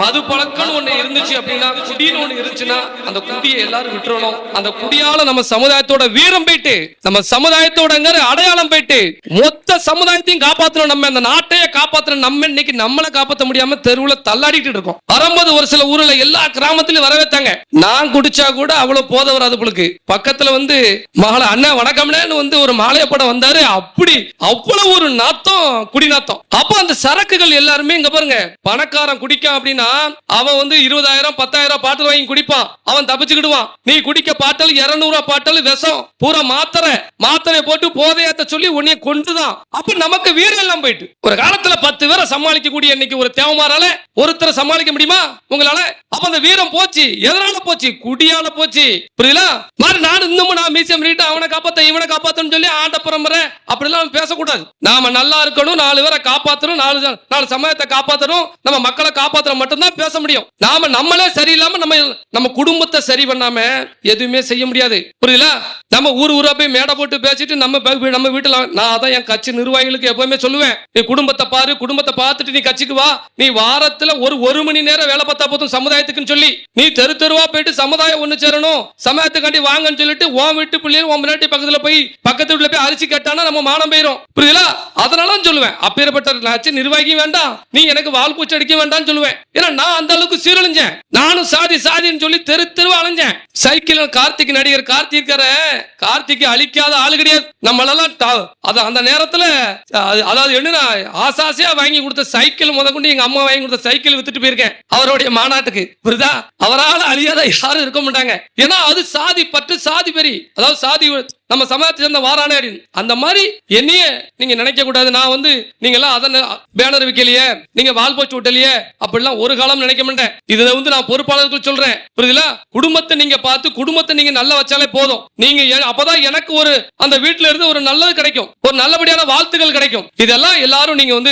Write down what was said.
மது பழக்கம் ஒண்ணு இருந்துச்சு அப்படின்னா குடின்னு ஒண்ணு இருந்துச்சுன்னா அந்த குடியை எல்லாரும் விட்டுறணும். அந்த குடியால நம்ம சமுதாயத்தோட வீரம் போயிட்டு நம்ம சமுதாயத்தோட அடையாளம் போயிட்டு மொத்த சமுதாயத்தையும் காப்பாத்தணும். நம்ம அந்த நாட்டையே காப்பாத்தணும். நம்ம இன்னைக்கு நம்மளை காப்பாற்ற முடியாம தெருவுல தள்ளாடிட்டு இருக்கோம். வரும்போது ஒரு சில ஊர்ல எல்லா கிராமத்திலயும் வரவேத்தாங்க நான் குடிச்சா கூட அவ்வளவு போத வராது புளுக்கு பக்கத்துல வந்து மகள அண்ணன் வணக்கம்னு வந்து ஒரு மாலைய படம் வந்தாரு. அப்படி அவ்வளவு ஒரு நாத்தம் குடி நாத்தம் அப்ப அந்த சரக்குகள் எல்லாருமே இங்க பாருங்க பணக்காரன் குடிக்கான் அப்படின்னு அவன் வந்து இருபதாயிரம் பத்தாயிரம் பாட்டில் வாங்கி குடிப்பான். அவன் தப்பிச்சுக்கிடுவான். நீ குடிக்க பாட்டல் இருநூறு பாட்டல் விஷம். பூரா மாத்திரை. மாத்திரை போட்டு போதையாத்த சொல்லி உன்னைய கொண்டுதான் அப்ப நமக்கு வீரம் எல்லாம் போயிட்டு. ஒரு காலத்துல பத்து பேரை சமாளிக்கக்கூடிய இன்னைக்கு ஒரு தேவமாரால ஒருத்தரை சமாளிக்க முடியுமா? உங்களால. அப்ப அந்த வீரம் போச்சு. எதனால போச்சு? குடியால போச்சு. புரியுதா? மாதிரி நான் இன்னமும் நான் மீசியம் பண்ணிட்டு அவனை காப்பாத்த இவனை காப்பாத்தன்னு சொல்லி ஆண்ட பரம்பரை அப்படிலாம் பேசக்கூடாது. நாம நல்லா இருக்கணும் நாலு பேரை காப்பாத்தணும் நாலு நாலு சமயத்தை காப்பாத்தணும். நம்ம மக்களை காப்பாத்தணும் மட்டும்தான் பேச முடியும். நாம நம்மளே சரியில்லாம நம்ம நம்ம குடும்பத்தை சரி பண்ணாம எதுவுமே செய்ய முடியாது. புரியுதா நம்ம ஊர் ஊரா போய் மேடை போட்டு பேசிட்டு நம்ம நம்ம வீட்டுல நான் அதான் என் கட்சி நிர்வாகிகளுக்கு எப்பவுமே சொல்லுவேன். நீ குடும்பத்தை பாரு குடும்பத்தை பார்த்துட்டு நீ கட்சிக்கு வா. நீ வாரத்துல ஒரு ஒரு மணி நேரம் வேலை பார்த்தா போதும் சமுதாயத்துக்குன்னு சொல்லி. நீ தெரு தெருவா போயிட்டு சமுதாயம் ஒண்ணு சேரணும். சமயத்துக்காண்டி வாங்கன்னு சொல்லிட்டு உன் வீட்டு பிள்ளைங்க உன் முன்னாடி பக்கத்துல போய் பக்கத்து வீட்டுல போய் அரிசி கேட்டானா நம்ம மானம் போயிரும். புரியுதா? அதனால தான் சொல்லுவேன். அப்பேற்பட்ட லட்ச நிர்வாகி வேண்டாம். நீ எனக்கு வால் பூச்சி அடிக்க வேண்டாம்னு சொல்லுவேன். ஏன்னா நான் அந்த அளவுக்கு சீரழிஞ்சேன். நானும் சாதி சாதின்னு சொல்லி தெரு தெருவா அலைஞ்சேன். சைக்கிள் கார்த்திக் நடிகர் கார்த்திக் கார்த்திக் அழிக்காத ஆளு கிடையாது. நம்மளெல்லாம் ட- அந்த நேரத்துல அதாவது என்னன்னா ஆசாசியா வாங்கி கொடுத்த சைக்கிள் முத கொண்டு எங்க அம்மா வாங்கி கொடுத்த சைக்கிள் வித்துட்டு போயிருக்கேன். அவருடைய மாநாட்டுக்கு. புரியுதா? அவரால் அழியாத யாரும் இருக்க மாட்டாங்க. ஏன்னா அது சாதி பற்று சாதி பெரி. அதாவது சாதி நம்ம சமயத்தை சேர்ந்த வாரானே அப்படின்னு அந்த மாதிரி என்னையே நீங்க நினைக்க கூடாது. நான் வந்து நீங்க எல்லாம் அதன் பேனர் வைக்கலையே நீங்க வால் போச்சு விட்டலையே அப்படிலாம் ஒரு காலம் நினைக்க மாட்டேன். இதுல வந்து நான் பொறுப்பாளர்கள் சொல்றேன். புரியுதுல குடும்பத்தை நீங்க பார்த்து குடும்பத்தை நீங்க நல்லா வச்சாலே போதும். நீங்க அப்பதான் எனக்கு ஒரு அந்த வீட்டுல இருந்து ஒரு நல்லது கிடைக்கும். ஒரு நல்லபடியான வாழ்த்துக்கள் கிடைக்கும். இதெல்லாம் எல்லாரும் நீங்க வந்து